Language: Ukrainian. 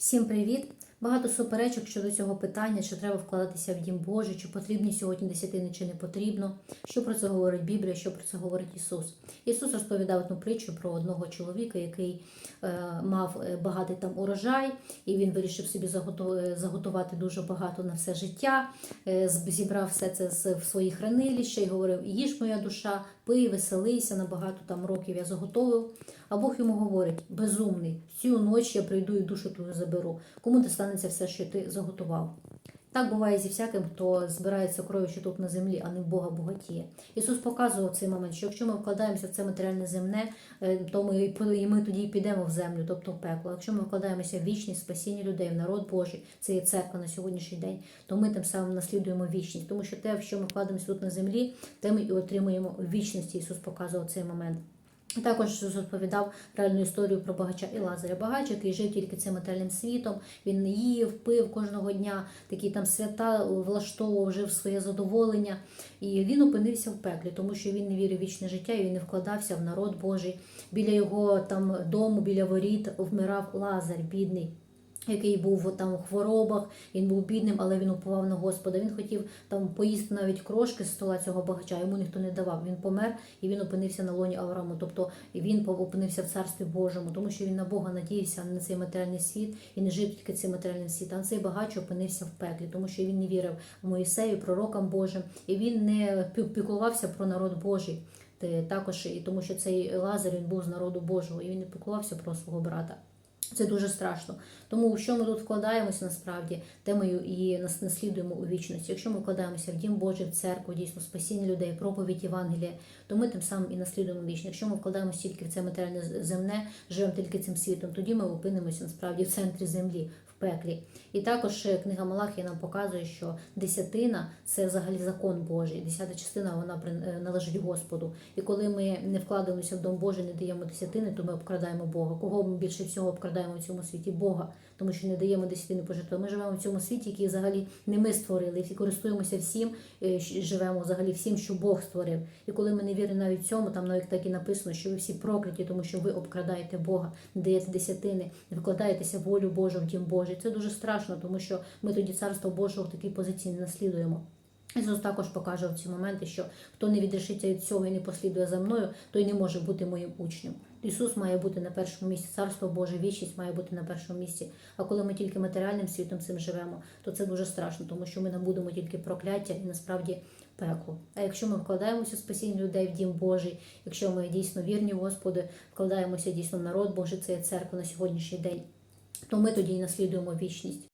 Всім привіт! Багато суперечок щодо цього питання, чи треба вкладатися в дім Божий, чи потрібні сьогодні десятини, чи не потрібно. Що про це говорить Біблія, що про це говорить Ісус. Ісус розповідав одну притчу про одного чоловіка, який е, мав е, багатий там урожай, і він вирішив собі е, заготувати дуже багато на все життя. Зібрав все це в свої хранилища і говорив: їж моя душа, пий, веселися, на багато там років я заготовив. А Бог йому говорить: безумний, цю ніч я прийду і душу твою заберу. Кому достанеться все, що ти заготував? Так буває зі всяким, хто збирається кров'ю тут на землі, а не в Бога богатіє. Ісус показував цей момент, що якщо ми вкладаємося в це матеріальне земне, е, то ми, і ми тоді підемо в землю, тобто в пекло. Якщо ми вкладаємося в вічність, спасіння людей, в народ Божий, це є церква на сьогоднішній день, то ми тим самим наслідуємо вічність. Тому що те, в що ми вкладаємося тут на землі, те ми і отримуємо в вічності. Ісус показував цей момент. Також розповідав реальну історію про багача і Лазаря. Багач, який жив тільки цим матеріальним світом, він їв, пив кожного дня, такі там свята влаштовував, жив своє задоволення. І він опинився в пеклі, тому що він не вірив в вічне життя і він не вкладався в народ Божий. Біля його там дому, біля воріт вмирав Лазар, бідний. Який був там у хворобах, він був бідним, але він уповав на Господа. Він хотів там поїсти навіть крошки з стола цього багача, йому ніхто не давав. Він помер і він опинився на лоні Аврааму. Тобто він опинився в царстві Божому, тому що він на Бога надіявся, на цей матеріальний світ і не жив тільки цим матеріальним світом. Цей багач опинився в пеклі, тому що він не вірив в Моїсею, пророкам Божим, і він не пі- піклувався про народ Божий. Також і тому, що цей Лазар він був з народу Божого, і він не піклувався про свого брата. Це дуже страшно. Тому що ми тут вкладаємося насправді, те ми і нас наслідуємо у вічності. Якщо ми вкладаємося в дім Божий, в церкву, дійсно спасіння людей, проповідь Євангелія, то ми тим самим і наслідуємо вічність. Якщо ми вкладаємося тільки в це матеріальне земне, живемо тільки цим світом, тоді ми опинимося насправді в центрі землі. в Пеклі. І також е, книга Малахія нам показує, що десятина це взагалі закон Божий. Десята частина вона е, належить Господу. І коли ми не вкладаємося в дом Божий, не даємо десятини, то ми обкрадаємо Бога. Кого ми більше всього обкрадаємо в цьому світі? Бога, тому що не даємо десятини пожитку. Ми живемо в цьому світі, який взагалі не ми створили, і користуємося всім, е, живемо взагалі всім, що Бог створив. І коли ми не віримо навіть цьому, там навіть так і написано, що ви всі прокляті, тому що ви обкрадаєте Бога, не даєте десятини, вкладаєтеся волю Божу, в дім Божий. Це дуже страшно, тому що ми тоді царство Божого в такій позиції не наслідуємо. Ісус також покаже в ці моменти, що хто не відрішиться від цього і не послідує за мною, той не може бути моїм учнем. Ісус має бути на першому місці, царство Боже, вічність має бути на першому місці. А коли ми тільки матеріальним світом цим живемо, то це дуже страшно, тому що ми набудемо тільки прокляття і насправді пекло. А якщо ми вкладаємося в спасіння людей в дім Божий, якщо ми дійсно вірні Господи, вкладаємося дійсно в народ Божий, це є церква на сьогоднішній день, то ми тоді і наслідуємо вічність.